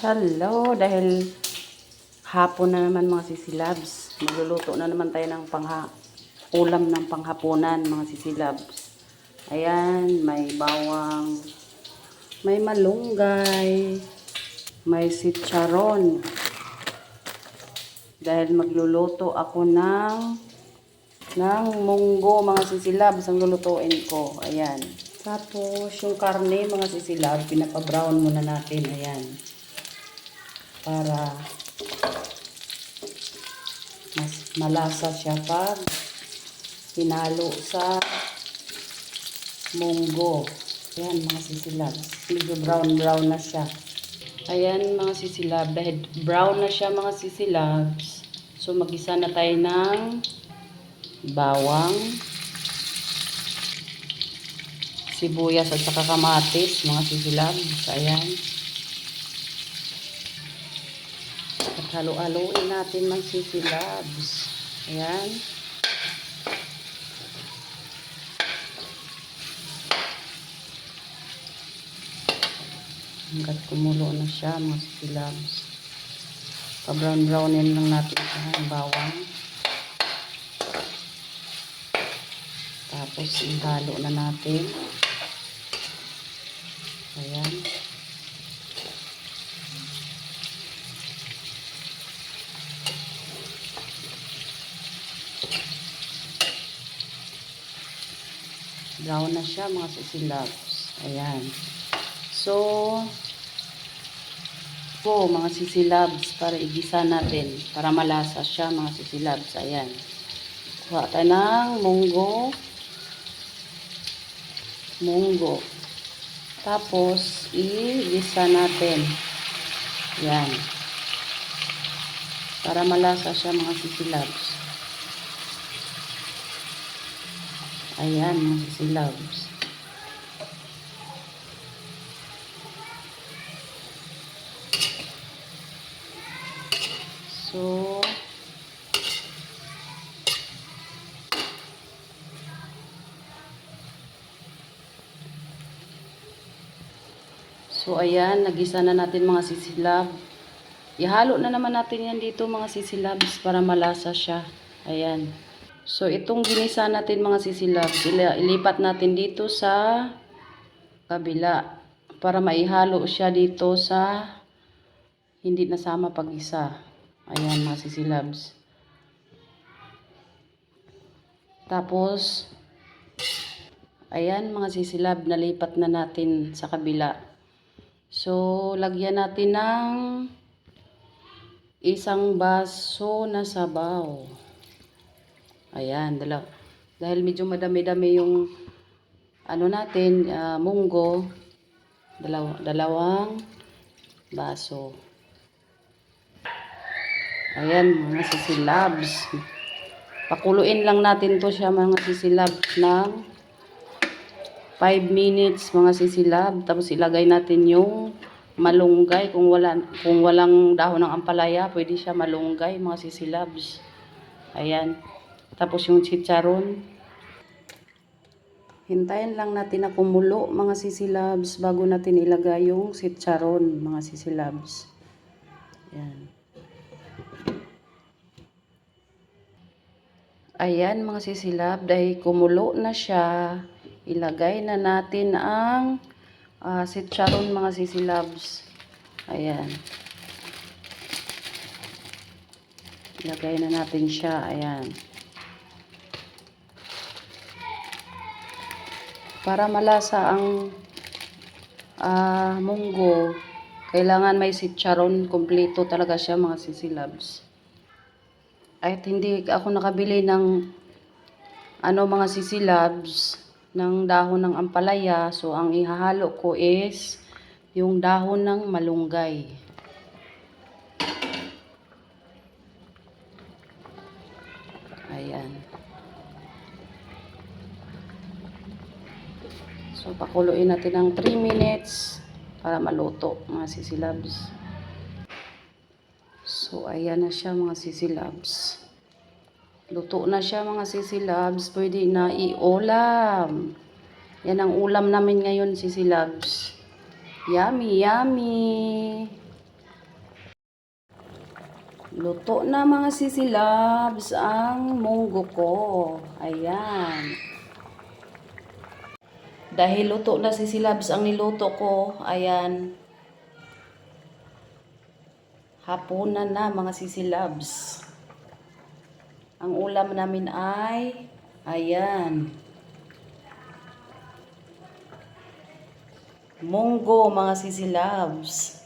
Hello, dahil hapon na naman mga sisilabs. Magluluto na naman tayo ng pangha ulam ng panghapunan mga sisilabs. Ayan, may bawang, may malunggay, may sitcharon. Dahil magluluto ako ng ng munggo mga sisilabs ang lulutuin ko. Ayan. Tapos yung karne mga sisilab, pinapa-brown muna natin. Ayan para mas malasa siya pag hinalo sa munggo. Ayan mga sisilab. Medyo brown brown na siya. Ayan mga sisilab. Dahil brown na siya mga sisilabs. So magisa na tayo ng bawang, sibuyas at saka kamatis mga sisilabs. Ayan. At halo-haloin natin ng sisilabs. Ayan. Hanggat kumulo na siya, mga sisilabs. Pa-brown-brownin lang natin siya, ang bawang. Tapos, ihalo na natin. Ayan. Brown na siya mga sisilabs. Ayan. So, po mga sisilabs para igisa natin. Para malasa siya mga sisilabs. Ayan. Kuha tayo ng munggo. Munggo. Tapos, igisa natin. Ayan. Para malasa siya mga sisilabs. Ayan, silabs. So, So, ayan, nagisa na natin mga sisilab. Ihalo na naman natin yan dito mga sisilabs para malasa siya. Ayan. So, itong ginisa natin mga sisilabs, ili- ilipat natin dito sa kabila para maihalo siya dito sa hindi nasama pag-isa. Ayan mga sisilabs. Tapos, ayan mga sisilab, nalipat na natin sa kabila. So, lagyan natin ng isang baso na sabaw. Ayan, dalaw. Dahil medyo madami-dami yung ano natin, ah, munggo, dalaw, dalawang baso. Ayan, mga sisilabs. Pakuluin lang natin to siya mga sisilabs ng 5 minutes mga sisilab. Tapos ilagay natin yung malunggay. Kung, wala, kung walang dahon ng ampalaya, pwede siya malunggay mga sisilabs. Ayan. Tapos yung chicharon. Hintayin lang natin na kumulo mga sisilabs bago natin ilagay yung chicharon mga sisilabs. Ayan. Ayan mga sisilab, dahil kumulo na siya, ilagay na natin ang uh, chicharon mga sisilabs. Ayan. Ilagay na natin siya, ayan. Para malasa ang uh, munggo, kailangan may chicharon kompleto talaga siya mga sisilabs. At hindi ako nakabili ng ano mga sisilabs ng dahon ng ampalaya. So ang ihahalo ko is yung dahon ng malunggay. Ayan. So pakuluin natin ng 3 minutes para maluto mga sisilabs. So, ayan na siya mga sisilabs. Luto na siya mga sisilabs. Pwede na i-ulam. Yan ang ulam namin ngayon sisilabs. Yummy, yummy. Luto na mga sisilabs ang munggo ko. Ayan. Dahil luto na sisilabs ang niluto ko, ayan. Hapunan na mga sisilabs. Ang ulam namin ay, ayan. Munggo mga sisilabs.